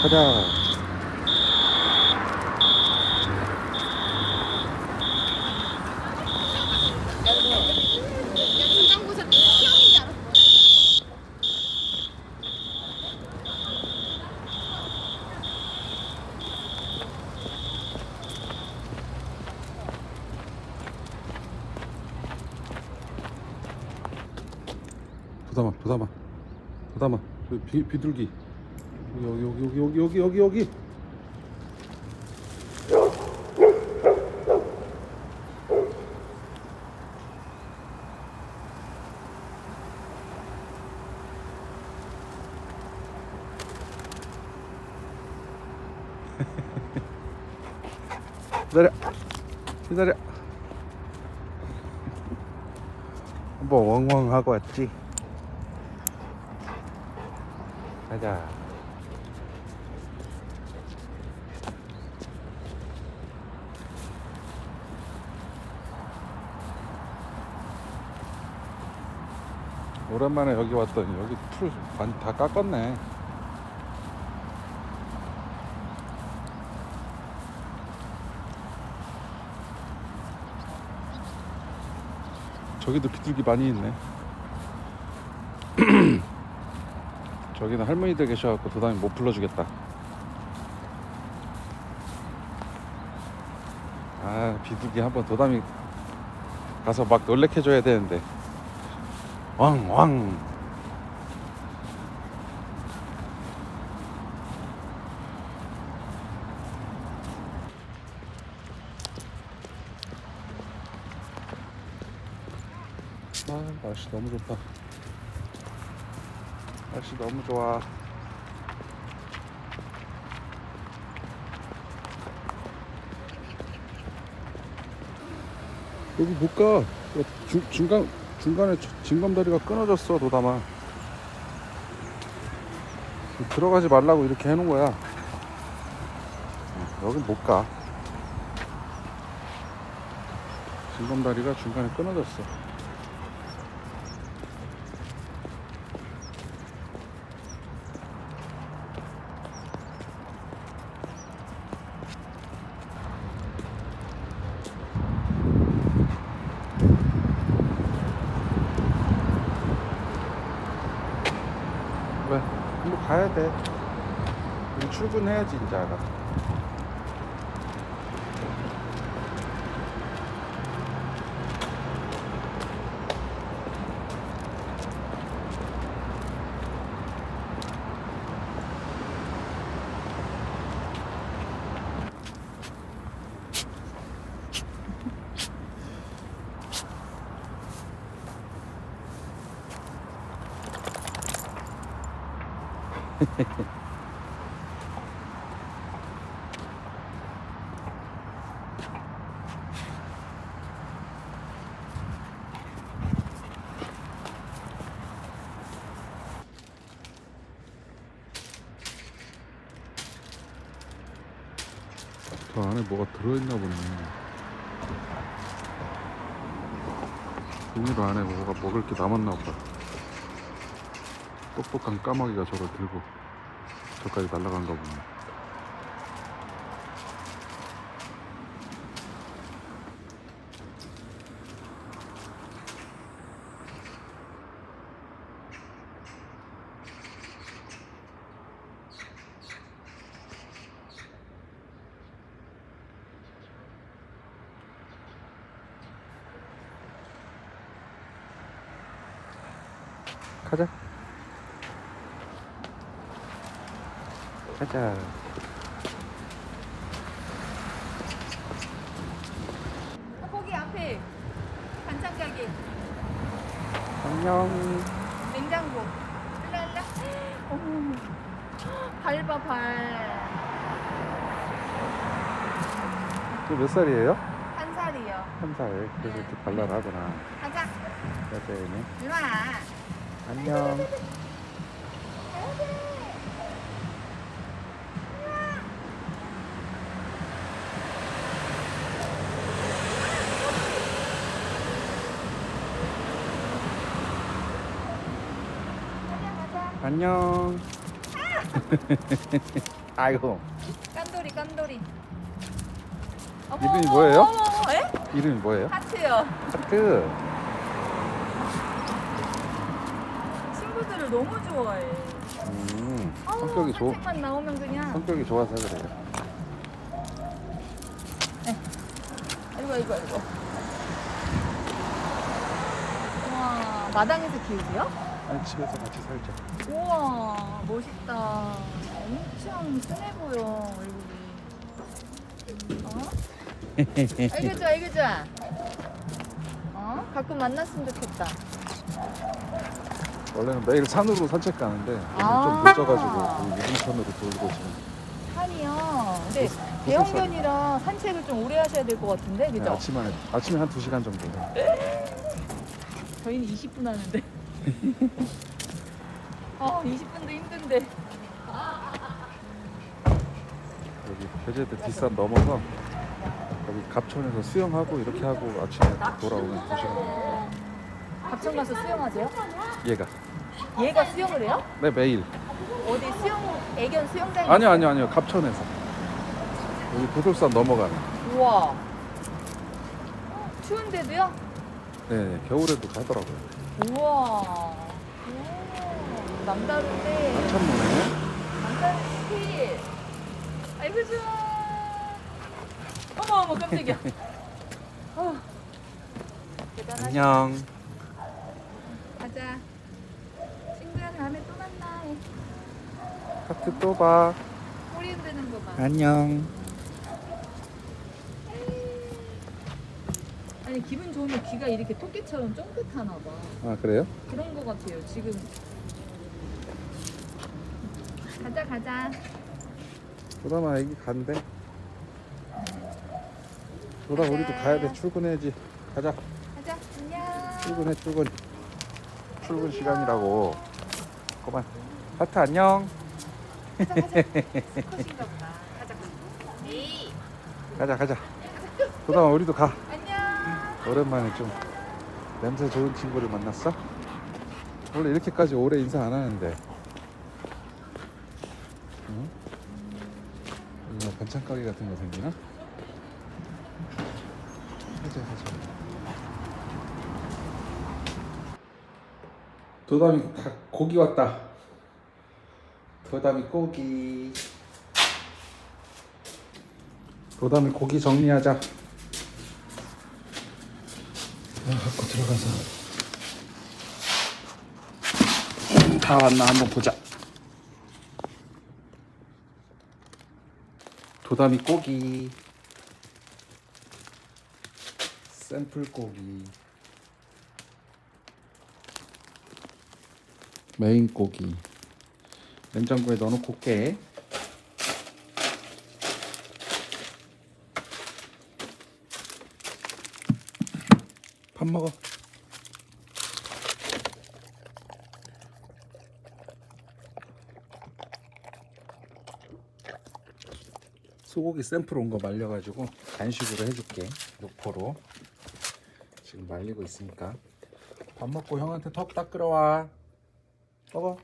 가자. 부담아, 부담아. 그 비, 비둘기. 여기, 여기, 여기, 여기, 여기, 여기. 기다려, 기다려. 한번 엉엉 하고 왔지. 가자. 오랜만에 여기 왔더니 여기 풀 많이 다 깎았네. 저기도 비둘기 많이 있네. 저기는 할머니들 계셔갖고 도담이 못 불러주겠다. 아 비둘기 한번 도담이 가서 막 놀래켜줘야 되는데 왕왕. 아 날씨 너무 좋다. 날씨 너무 좋아. 여기 못가. 중간 중간에 징검다리가 끊어졌어 도담아 들어가지 말라고 이렇게 해놓은 거야. 어, 여긴 못가. 징검다리가 중간에 끊어졌어 왜? 뭐 가야 돼. 우리 출근해야지 이제 알아. 저 안에 뭐가 들어있나 보네. 비닐 안에 뭐가 먹을 게 남았나 보다. 똑똑한 까마귀가 저걸 들고 저까지 날아간가 보네. 가자. 가자. 어, 거기 앞에 반찬 가게 안녕. 냉장고. 일라. 어머. 발 봐, 발. 몇 살이에요? 한 살이요. 한 살. 그래서 이렇게 발랄하구나. 가자. 여자애네. 일로 와. 안녕. 안녕. 아이고 깐돌이 깐돌이. 어머, 이름이 어머, 뭐예요? 어머, 어머, 에? 이름이 뭐예요? 하트요. 하트 친구들을 너무 좋아해. 음, 어우, 성격이 좋 산책만 나오면 그냥. 성격이 좋아서 그래요 아이고 아이고 아이고. 와 마당에서 키우세요? 아니 집에서 같이 살자 우와 멋있다. 엄청 순해 보여 얼굴이. 어? 아이고 좋아. 어? 가끔 만났으면 좋겠다. 원래는 매일 산으로 산책 가는데 오늘 아. 좀 늦어가지고 그 유흥천으로 돌고 지금 산이요. 근데 무슨 대형견이라 산책을 좀 오래 하셔야 될 것 같은데 네, 그죠? 아침에 아침에 한 2 시간 정도 저희는 20분 하는데. 아 20분도 힘든데. 여기 배제대 뒷산 넘어서 여기 갑천에서 수영하고 이렇게 하고 아침에 돌아오는 2시간 갑천 가서 수영하세요? 얘가 얘가 수영을 해요? 네 매일 어디 수영 애견 수영장이 아니요 아니요 아니요 갑천에서 여기 도돌산 넘어가는 우와. 추운데도요? 네 겨울에도 가더라고요 우와. 오, 남다른데. 한참 노네 남다른 스킬. 아이고 좋아. 어머 어머 깜짝이야. 어. 대단하다. 안녕 가자. 친구야 다음에 또 만나. 하트 또 봐 꼬리 흔드는 거 봐. 안녕 아니 기분 좋으면 귀가 이렇게 토끼처럼 쫑긋하나 봐. 아 그래요? 그런 거 같아요. 지금. 가자 가자. 도담아 애기 간대 도담 우리도 가야 돼 출근해야지 가자 가자. 안녕. 출근해 출근 출근 시간이라고 그만 하트 안녕 가자 가자. 스컷인가 보다. 가자. 에이. 가자 가자 도담아 우리도 가 안녕. 오랜만에 좀 냄새 좋은 친구를 만났어? 원래 이렇게까지 오래 인사 안 하는데 응? 여기 뭐 반찬 가게 같은 거 생기나? 가자 가자. 도담이 다 고기 왔다. 도담이 고기. 도담이 고기 정리하자. 아, 갖고 들어가서. 음, 다 왔나? 한번 보자. 도다미 고기, 샘플 고기, 메인 고기. 냉장고에 넣어놓고 올게. 밥 먹어. 소고기 샘플 온 거 말려가지고 간식으로 해줄게. 육포로. 지금 말리고 있으니까. 밥 먹고 형한테 턱 닦으러 와. 먹어.